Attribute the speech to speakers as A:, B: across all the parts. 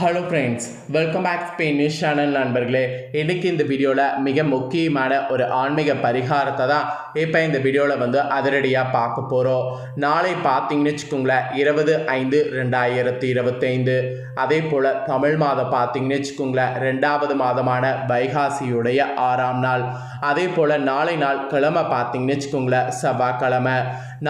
A: Hello friends welcome back Spain news channel நண்பர்களே. இன்றைக்கி இந்த வீடியோவில் மிக முக்கியமான ஒரு ஆன்மீக பரிகாரத்தை தான் இப்போ இந்த வீடியோவில் வந்து அதிரடியாக பார்க்க போகிறோம் நாளை பார்த்தீங்கன்னு வச்சுக்கோங்களேன் இருபது ஐந்து ரெண்டாயிரத்தி இருபத்தைந்து. அதே போல் தமிழ் மாதம் பார்த்தீங்கன்னு வச்சுக்கோங்களேன் ரெண்டாவது மாதமான வைகாசியுடைய ஆறாம் நாள். அதே போல் நாளை நாள் கிழமை பார்த்தீங்கன்னு வச்சுக்கோங்களேன் செவ்வாய்க்கிழமை.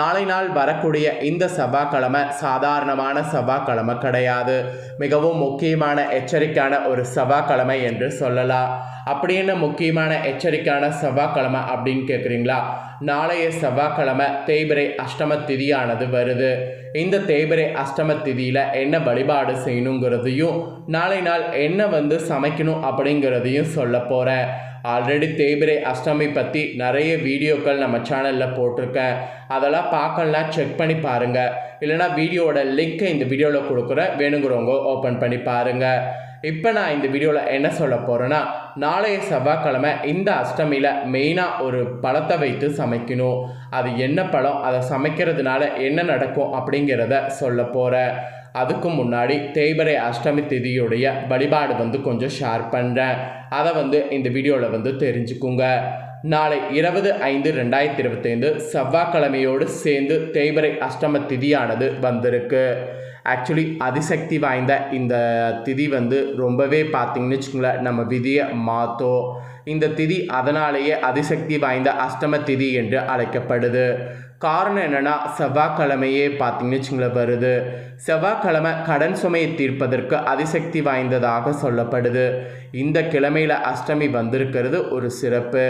A: நாளை நாள் வரக்கூடிய இந்த செவ்வாய்க்கிழமை சாதாரணமான செவ்வாய்க்கிழமை கிடையாது. மிகவும் முக்கியமான எச்சரிக்கையான ஒரு செவ்வாய்க்கிழமை என்று சொல்லலாம் அப்படி என்ன முக்கியமான எச்சரிக்கையான செவ்வாய்க்கிழமை அப்படின்னு கேட்குறீங்களா நாளைய செவ்வாய்க்கிழமை தேய்பிரை அஷ்டம திதியானது வருது. இந்த தேய்பிரை அஷ்டம திதியில் என்ன வழிபாடு செய்யணுங்கிறதையும் நாளை நாள் என்ன வந்து சமைக்கணும் அப்படிங்கிறதையும் சொல்ல போகிறேன் ஆல்ரெடி தேய்பிரை அஷ்டமி பற்றி நிறைய வீடியோக்கள் நம்ம சேனலில் போட்டிருக்கேன். அதெல்லாம் பார்க்கலாம் செக் பண்ணி பாருங்கள் இல்லைனா வீடியோவோட லிங்க்கை இந்த வீடியோவில் கொடுக்குற வேணுங்கிறவங்க ஓப்பன் பண்ணி பாருங்கள் இப்போ நான் இந்த வீடியோவில் என்ன சொல்ல போகிறேன்னா நாளைய செவ்வாய்க்கிழமை இந்த அஷ்டமியில் மெயினாக ஒரு பழத்தை வைத்து சமைக்கணும். அது என்ன பழம்? அதை சமைக்கிறதுனால என்ன நடக்கும் அப்படிங்கிறத சொல்ல போகிறேன் அதுக்கு முன்னாடி தேய்பிரை அஷ்டமி திதியுடைய வழிபாடு வந்து கொஞ்சம் ஷேர் பண்ணுறேன் அதை வந்து இந்த வீடியோவில் வந்து தெரிஞ்சுக்குங்க. நாளை இருபது ஐந்து ரெண்டாயிரத்தி இருபத்தைந்து செவ்வாய்க்கிழமையோடு சேர்ந்து தேய்பிரை அஷ்டம திதியானது வந்திருக்கு. ஆக்சுவலி அதிசக்தி வாய்ந்த இந்த திதி வந்து ரொம்பவே பார்த்திங்கன்னு வச்சுக்கோங்களேன் நம்ம விதியை மாற்றும் இந்த திதி அதனாலேயே அதிசக்தி வாய்ந்த அஷ்டம திதி என்று அழைக்கப்படுது. காரணம் என்னென்னா செவ்வாய்க்கிழமையே பார்த்தீங்கன்னு வச்சுங்களேன் வருது. செவ்வாய்க்கிழமை கடன் சுமையை தீர்ப்பதற்கு அதிசக்தி வாய்ந்ததாக சொல்லப்படுது. இந்த கிழமையில் அஷ்டமி வந்திருக்கிறது ஒரு சிறப்பு.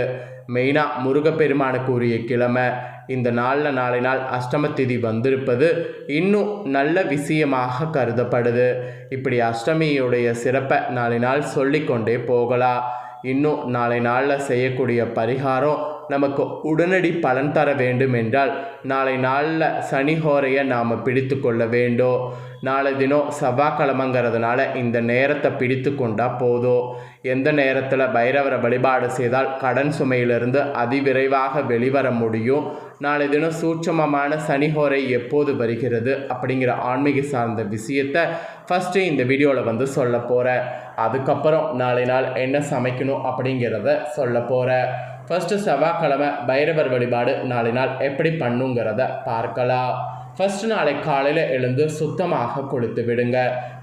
A: மெயினாக முருகப்பெருமானுக்கு உரிய கிழமை. இந்த நாளில் நாளை நாள் அஷ்டம திதி வந்திருப்பது இன்னும் நல்ல விஷயமாக கருதப்படுது. இப்படி அஷ்டமியுடைய சிறப்பை நாளை நாள் சொல்லிக்கொண்டே போகலாம். இன்னும் நாளை நாளில் செய்யக்கூடிய பரிகாரம் நமக்கு உடனடி பலன் தர வேண்டும் என்றால் நாளை நாளில் சனி ஹோரையை நாம் பிடித்து கொள்ள வேண்டும் நாளை தினம் செவ்வாய்க்கிழமைங்கிறதுனால இந்த நேரத்தை பிடித்து கொண்டால் போதும் எந்த நேரத்தில் பைரவரை வழிபாடு செய்தால் கடன் சுமையிலிருந்து அதிவிரைவாக வெளிவர முடியும்? நாளை தினம் சூட்சமமான சனிஹோரை எப்போது வருகிறது? அப்படிங்கிற ஆன்மீக சார்ந்த விஷயத்தை ஃபஸ்ட்டு இந்த வீடியோவில் வந்து சொல்ல போகிறேன் அதுக்கப்புறம் நாளை நாள் என்ன சமைக்கணும் அப்படிங்கிறத சொல்ல போகிறேன் ஃபஸ்ட்டு செவ்வாய்க்கிழமை பைரவர் வழிபாடு நாளை நாள் எப்படி பண்ணுங்கிறத பார்க்கலாம். ஃபஸ்ட்டு நாளை காலையில் எழுந்து சுத்தமாக குளித்து விடுங்க.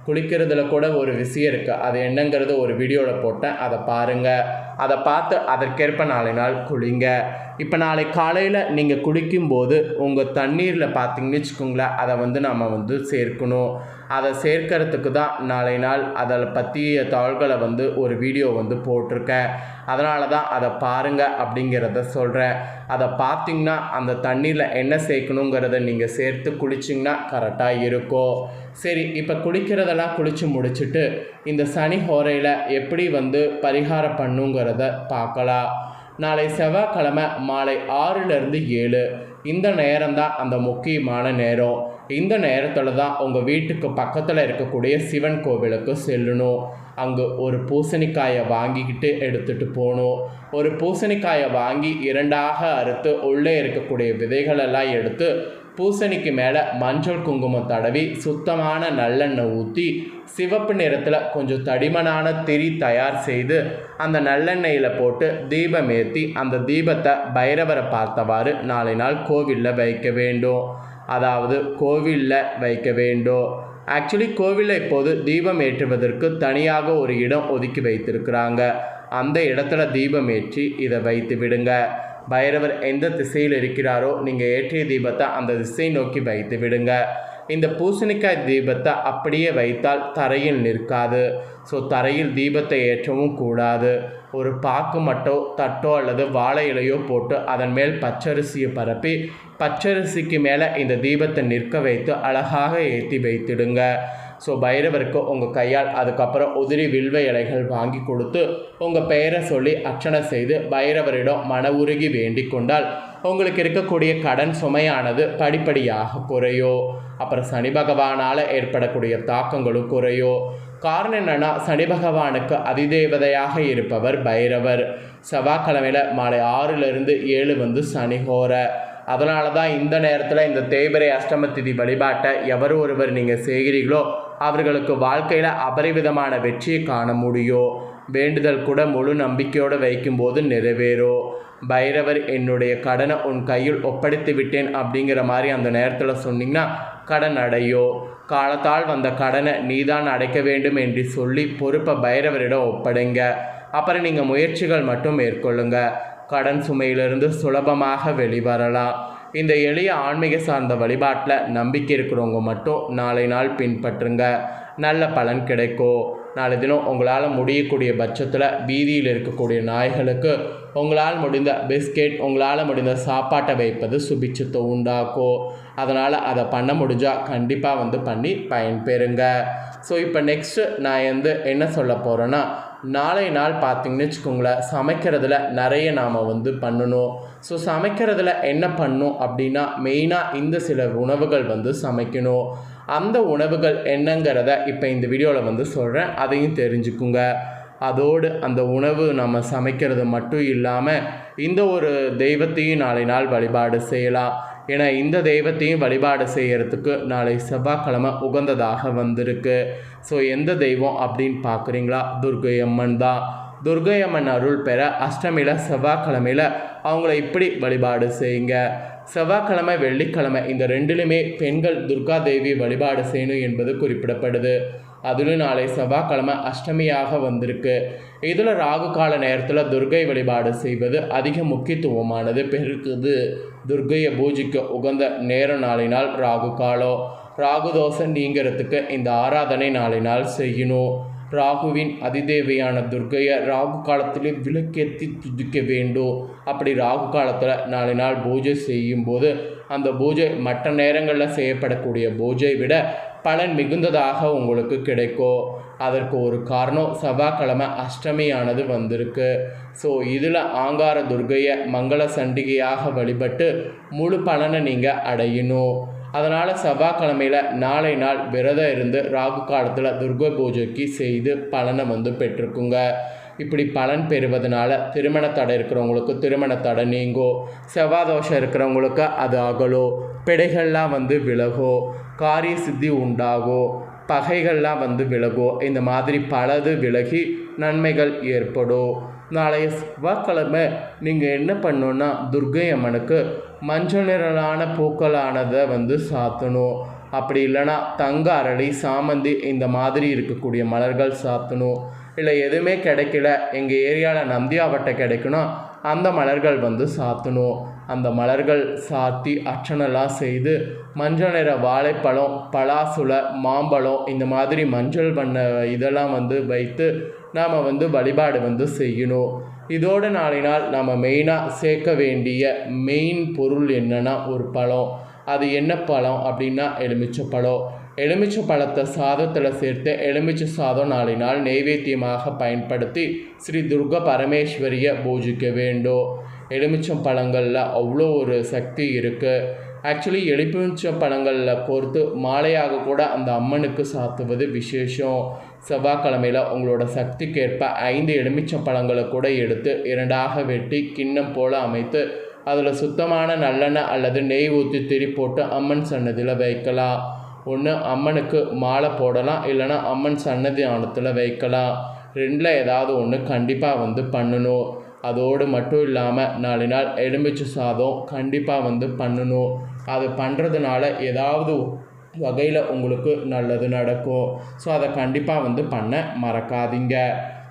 A: குளிக்கிறதுல கூட ஒரு விஷயம் இருக்குது அது என்னங்கிறது ஒரு வீடியோவில் போட்டேன். அதை பாருங்கள் அதை பார்த்து அதற்கேற்ப நாளை நாள் குளிங்க. இப்போ நாளை காலையில் நீங்கள் குளிக்கும்போது உங்கள் தண்ணீரில் பார்த்தீங்கன்னு வச்சுக்கோங்களேன் அதை வந்து நம்ம வந்து சேர்க்கணும். அதை சேர்க்கறதுக்கு தான் நாளை நாள் அதை பற்றிய தாள்களை வந்து ஒரு வீடியோ வந்து போட்டிருக்கேன். அதனால தான் அதை பாருங்கள் அப்படிங்கிறத சொல்கிறேன் அதை பார்த்தீங்கன்னா அந்த தண்ணியில் என்ன சேர்க்கணுங்கிறத நீங்கள் சேர்த்து குளிச்சிங்கன்னா கரெக்டாக இருக்கும். சரி இப்போ குளிக்கிறதெல்லாம் குளித்து முடிச்சுட்டு இந்த சனி ஹோரையில் எப்படி வந்து பரிகாரம் பண்ணுங்கிறத பார்க்கலாம். நாளை செவ்வாய்க்கிழமை மாலை ஆறுலேருந்து ஏழு. இந்த நேரம்தான் அந்த முக்கியமான நேரம். இந்த நேரத்தில் தான் உங்கள் வீட்டுக்கு பக்கத்தில் இருக்கக்கூடிய சிவன் கோவிலுக்கு செல்லணும். அங்கே ஒரு பூசணிக்காயை வாங்கிக்கிட்டு எடுத்துகிட்டு போகணும். ஒரு பூசணிக்காயை வாங்கி இரண்டாக அறுத்து உள்ளே இருக்கக்கூடிய விதைகளெல்லாம் எடுத்து பூசணிக்கு மேலே மஞ்சள் குங்குமம் தடவி சுத்தமான நல்லெண்ணெய் ஊற்றி சிவப்பு நிறத்தில் கொஞ்சம் தடிமனான திரி தயார் செய்து அந்த நல்லெண்ணெயில் போட்டு தீபம் ஏற்றி அந்த தீபத்தை பைரவரை பார்த்தவாறு நாளை நாள் கோவிலில் வைக்க வேண்டும். அதாவது கோவிலில் வைக்க வேண்டும். ஆக்சுவலி கோவிலில் இப்போது தீபம் ஏற்றுவதற்கு தனியாக ஒரு இடம் ஒதுக்கி வைத்திருக்கிறாங்க. அந்த இடத்துல தீபம் ஏற்றி இதை வைத்து விடுங்க. பைரவர் எந்த திசையில் இருக்கிறாரோ நீங்கள் ஏற்றிய தீபத்தை அந்த திசை நோக்கி வைத்து விடுங்க. இந்த பூசணிக்காய் தீபத்தை அப்படியே வைத்தால் தரையில் நிற்காது. ஸோ தரையில் தீபத்தை ஏற்றவும் கூடாது. ஒரு பாக்கு மட்டோ தட்டோ அல்லது வாழை இலையோ போட்டு அதன் மேல் பச்சரிசியை பரப்பி பச்சரிசிக்கு மேலே இந்த தீபத்தை நிற்க வைத்து அழகாக ஏற்றி வைத்திடுங்க. ஸோ பைரவருக்கு உங்கள் கையால் அதுக்கப்புறம் உதிரி வில்வ இலைகள் வாங்கி கொடுத்து உங்கள் பெயரை சொல்லி அர்ச்சனை செய்து பைரவரிடம் மன உருகி வேண்டிக் கொண்டால் உங்களுக்கு இருக்கக்கூடிய கடன் சுமையானது படிப்படியாக குறையோ. அப்புறம் சனி பகவானால் ஏற்படக்கூடிய தாக்கங்களும் குறையோ. காரணம் என்னென்னா சனி பகவானுக்கு அதிதேவதையாக இருப்பவர் பைரவர். செவ்வாய்க்கிழமையில் மாலை ஆறிலிருந்து ஏழு வந்து சனிகோர அதனால தான் இந்த நேரத்தில் இந்த தேய்பிரை அஷ்டம திதி வழிபாட்டை எவர் ஒருவர் நீங்கள் செய்கிறீர்களோ அவர்களுக்கு வாழ்க்கையில் அபரிவிதமான வெற்றியை காண முடியும் வேண்டுதல் கூட முழு நம்பிக்கையோடு வைக்கும்போது நிறைவேறும் பைரவர் என்னுடைய கடனை உன் கையில் ஒப்படைத்து விட்டேன் அப்படிங்கிற மாதிரி அந்த நேரத்தில் சொன்னீங்கன்னா கடன் அடையோ. காலத்தால் வந்த கடனை நீதான் அடைக்க வேண்டும் என்று சொல்லி பொறுப்பை பைரவரிடம் ஒப்படைங்க. அப்புறம் நீங்கள் முயற்சிகள் மட்டும் மேற்கொள்ளுங்கள் கடன் சுமையிலிருந்து சுலபமாக வெளிவரலாம். இந்த எளிய ஆன்மீக சார்ந்த வழிபாட்டில் நம்பிக்கை இருக்கிறவங்க மட்டும் நாளை நாள் பின்பற்றுங்க. நல்ல பலன் கிடைக்கும் நாளை தினம் உங்களால் முடியக்கூடிய பட்சத்தில் வீதியில் இருக்கக்கூடிய நாய்களுக்கு உங்களால் முடிந்த பிஸ்கெட் உங்களால் முடிந்த சாப்பாட்டை வைப்பது சுபிச்சத்தை உண்டாக்கும் அதனால் அதை பண்ண முடிஞ்சால் கண்டிப்பாக வந்து பண்ணி பயன்பெறுங்க. ஸோ இப்போ நெக்ஸ்ட்டு நான் வந்து என்ன சொல்ல போகிறேன்னா நாளை நாள் பார்த்திங்கன்னு வச்சுக்கோங்களேன் சமைக்கிறதுல நிறைய நாம் வந்து பண்ணணும். ஸோ சமைக்கிறதுல என்ன பண்ணும் அப்படின்னா மெயினாக இந்த சில உணவுகள் வந்து சமைக்கணும். அந்த உணவுகள் என்னங்கிறத இப்போ இந்த வீடியோவில் வந்து சொல்கிறேன் அதையும் தெரிஞ்சுக்குங்க. அதோடு அந்த உணவு நம்ம சமைக்கிறது மட்டும் இல்லாமல் இந்த ஒரு தெய்வத்தையும் நாளை நாள் வழிபாடு செய்யலாம். என இந்த தெய்வத்தையும் வழிபாடு செய்யறதுக்கு நாளை செவ்வாய்க்கிழமை உகந்ததாக வந்திருக்கு. ஸோ எந்த தெய்வம் அப்படின்னு பார்க்குறீங்களா? துர்கை அம்மன் தான். துர்கை அம்மன் அருள் பெற அஷ்டமியில் செவ்வாய்க்கிழமையில் அவங்கள இப்படி வழிபாடு செய்யுங்க. செவ்வாய்க்கிழமை வெள்ளிக்கிழமை இந்த ரெண்டுலையுமே பெண்கள் துர்கா தேவி வழிபாடு செய்யணும் என்பது குறிப்பிடப்படுது. அதுலேயும் நாளை செவ்வாய்க்கிழமை அஷ்டமியாக வந்திருக்கு. இதில் ராகு கால நேரத்தில் துர்கை வழிபாடு செய்வது அதிக முக்கியத்துவமானது. பெருக்குது. துர்கையை பூஜிக்க உகந்த நேர நாளினால் ராகு காலம் ராகு தோசை நீங்கிறதுக்கு இந்த ஆராதனை நாளினால் செய்யணும். ராகுவின் அதிதேவியான துர்கையை ராகு காலத்திலே விளக்கேற்றி துதிக்க வேண்டும். அப்படி ராகு காலத்தில் நாளை நாள் பூஜை செய்யும்போது அந்த பூஜை மற்ற நேரங்களில் செய்யப்படக்கூடிய பூஜை விட பலன் மிகுந்ததாக உங்களுக்கு கிடைக்கும் அதற்கு ஒரு காரணம் செவ்வாய்க்கிழமை அஷ்டமியானது வந்திருக்கு. ஸோ இதில் ஆங்கார துர்கையை மங்கள சண்டிகையாக வழிபட்டு முழு பலனை நீங்கள் அடையணும். அதனால் செவ்வாய்க்கிழமையில் நாளை நாள் விரதம் இருந்து ராகு காலத்தில் துர்கை பூஜைக்கு செய்து பலனை வந்து பெற்றுக்குங்க. இப்படி பலன் பெறுவதனால திருமண தடை இருக்கிறவங்களுக்கு திருமண தடை நீங்கோ செவ்வாய் தோஷம் இருக்கிறவங்களுக்கு அது அகலோ பிடைகள்லாம் வந்து விலகும் காரிய சித்தி உண்டாகும் பகைகள்லாம் வந்து விலகும் இந்த மாதிரி பலது விலகி நன்மைகள் ஏற்படும் நாளைய செவ்வாய்க்கிழமை நீங்கள் என்ன பண்ணணுன்னா துர்கை அம்மனுக்கு மஞ்சள் நிறலான பூக்களானதை வந்து சாத்தணும். அப்படி இல்லைன்னா தங்க அரளி சாமந்தி இந்த மாதிரி இருக்கக்கூடிய மலர்கள் சாத்தணும். இல்லை எதுவுமே கிடைக்கல. எங்கள் ஏரியாவில் நந்தியாவட்டை கிடைக்கணும் அந்த மலர்கள் வந்து சாத்தணும். அந்த மலர்கள் சாத்தி அர்ச்சனைலாம் செய்து மஞ்சள் நிற வாழைப்பழம் பலாசுலை மாம்பழம் இந்த மாதிரி மஞ்சள் பண்ண இதெல்லாம் வந்து வைத்து நாம் வந்து வழிபாடு வந்து செய்யணும். இதோடு நாளினால் நம்ம மெயினாக சேர்க்க வேண்டிய மெயின் பொருள் என்னென்னா ஒரு பழம். அது என்ன பழம் அப்படின்னா எலுமிச்சை பழம். எலுமிச்சை பழத்தை சாதத்தில் சேர்த்து எலுமிச்சை சாதம் நாளினால் நெய்வேத்தியமாக பயன்படுத்தி ஸ்ரீ துர்க பரமேஸ்வரியை பூஜிக்க வேண்டும். எலுமிச்சம் பழங்களில் அவ்வளோ ஒரு சக்தி இருக்குது ஆக்சுவலி எலுமிச்சம் பழங்களில் கோர்த்து மாலையாக கூட அந்த அம்மனுக்கு சாத்துவது விசேஷம். செவ்வாய்க்கிழமையில் உங்களோட சக்திக்கேற்ப ஐந்து எலுமிச்சம் பழங்களை கூட எடுத்து இரண்டாக வெட்டி கிண்ணம் போல் அமைத்து அதில் சுத்தமான நல்லெண்ணெய் அல்லது நெய் ஊற்றி திரி போட்டு அம்மன் சன்னதியில் வைக்கலாம். ஒன்று அம்மனுக்கு மாலை போடலாம் இல்லைன்னா அம்மன் சன்னதியானத்தில் வைக்கலாம். ரெண்டில் ஏதாவது ஒன்று கண்டிப்பாக வந்து பண்ணணும். அதோடு மட்டும் இல்லாமல் நாலு நாள் எலுமிச்சை சாதம் கண்டிப்பாக வந்து பண்ணணும். அது பண்ணுறதுனால ஏதாவது வகையில் உங்களுக்கு நல்லது நடக்கும். ஸோ அதை கண்டிப்பாக வந்து பண்ண மறக்காதீங்க.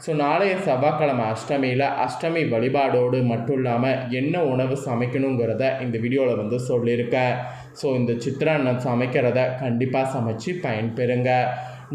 A: ஸோ நாளைய செவ்வாய்க்கிழமை அஷ்டமியில் அஷ்டமி வழிபாடோடு மட்டும் இல்லாமல் என்ன உணவு சமைக்கணுங்கிறத இந்த வீடியோவில் வந்து சொல்லியிருக்கேன். ஸோ இந்த சித்திராண்ணம் சமைக்கிறத கண்டிப்பாக சமைச்சு பயன்பெறுங்க.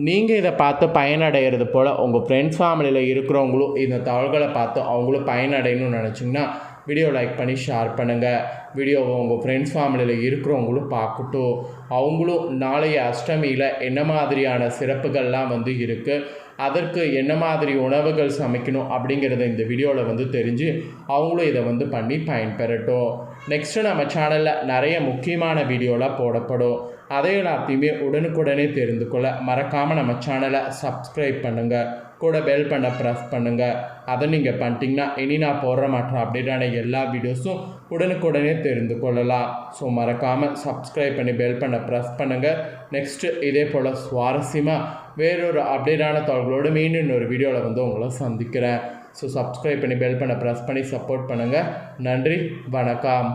A: நீங்கள் இதை பார்த்து பயனடைகிறது போல் உங்கள் ஃப்ரெண்ட்ஸ் ஃபேமிலியில் இருக்கிறவங்களும் இந்த தகவல்களை பார்த்து அவங்களும் பயனடையணும்னு நினச்சிங்கன்னா வீடியோ லைக் பண்ணி ஷேர் பண்ணுங்கள் வீடியோவை உங்கள் ஃப்ரெண்ட்ஸ் ஃபேமிலியில் இருக்கிறவங்களும் பார்க்கட்டும். அவங்களும் நாளைய அஷ்டமியில் என்ன மாதிரியான சிறப்புகள்லாம் வந்து இருக்குது அதற்கு என்ன மாதிரி உணவுகள் சமைக்கணும் அப்படிங்கிறத இந்த வீடியோவில் வந்து தெரிஞ்சு அவங்களும் இதை வந்து பண்ணி பயன்பெறட்டும். நெக்ஸ்ட்டு நம்ம சேனலில் நிறைய முக்கியமான வீடியோலாம் போடப்படும். அதை எல்லாத்தையுமே உடனுக்குடனே தெரிந்து கொள்ள மறக்காமல் நம்ம சேனலை சப்ஸ்கிரைப் பண்ணுங்கள் கூட பெல் பண்ண ப்ரெஸ் பண்ணுங்கள் அதை நீங்கள் பண்ணிட்டீங்கன்னா இனி நான் போடுற மாற்றம் அப்டேட்டான எல்லா வீடியோஸும் உடனுக்குடனே தெரிந்து கொள்ளலாம். ஸோ மறக்காமல் சப்ஸ்கிரைப் பண்ணி பெல் பண்ண ப்ரெஸ் பண்ணுங்கள் நெக்ஸ்ட்டு இதே போல் சுவாரஸ்யமாக வேறொரு அப்டேட்டான தகவலோடு மீண்டும் இன்னொரு வீடியோவில் வந்து உங்களை சந்திக்கிறேன். ஸோ சப்ஸ்கிரைப் பண்ணி பெல் பண்ண ப்ரெஸ் பண்ணி சப்போர்ட் பண்ணுங்கள் நன்றி வணக்கம்.